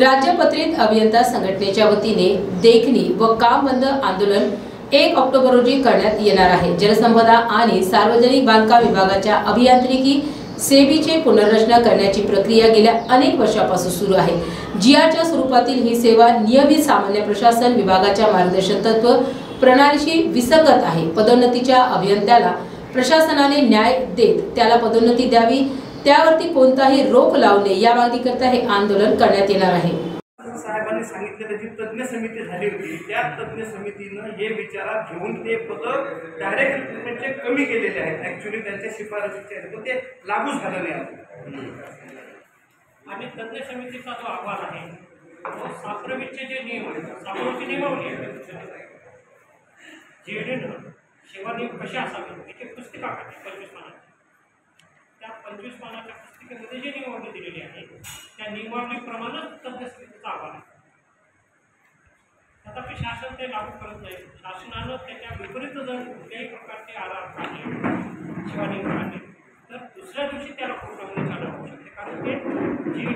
राज्यपत्रित अभियंता संघटनेच्या वतीने देखणी व काम बंद आंदोलन एक ऑक्टोबर रोजी करण्यात येणार आहे. जलसंपदा आणि सार्वजनिक बांधकाम विभागाच्या अभियांत्रिकी सेवेची पुनर्रचना करण्याची प्रक्रिया गेल्या अनेक वर्षापासून सुरू आहे. जियाच्या स्वरूपातील ही सेवा नियमित सामान्य प्रशासन विभागाच्या मार्गदर्शन तत्व प्रणालीशी विसंगत आहे. पदोन्नतीच्या अभियंत्याला प्रशासनाने न्याय देत त्याला पदोन्नती द्यावी त्यावरती कोणताही रोख लावणे या मागणीकरता हे आंदोलन करण्यात येणार आहे. साहेबांनी सांगितलेलं जी तज्ज्ञ समिती झाली होती त्या तज्ज्ञ समितीनं हे विचारात घेऊन ते पद डायरेक्ट रिक्रुटमेंटचे कमी केलेले आहेत. ऍक्च्युली त्यांच्या शिफारसीचे आहेत. पण ते लागू झालं नाही अजून. आणि तज्ज्ञ समितीचा जो अहवाल आहे तो साप्रवीचे जे नियम आहेत साप्रवीची नियमावली आहे. जेडीनं सेवा नियम कसे असावे याची पुस्तिका काढली. पंचवीस पंचवीस पानाच्या पुस्तिकेमध्ये जी निवडणी दिलेली आहे त्या निवडणीप्रमाणेच सद्यस्थितीचा अहवाल आहे. तथापि शासन ते लागू करत नाही. शासनानं त्याच्या विपरीत जर कुठल्याही प्रकारचे आधार काढले शिवाय काढले तर दुसऱ्या दिवशी त्याला पूर्ण होऊ शकते. कारण ते जी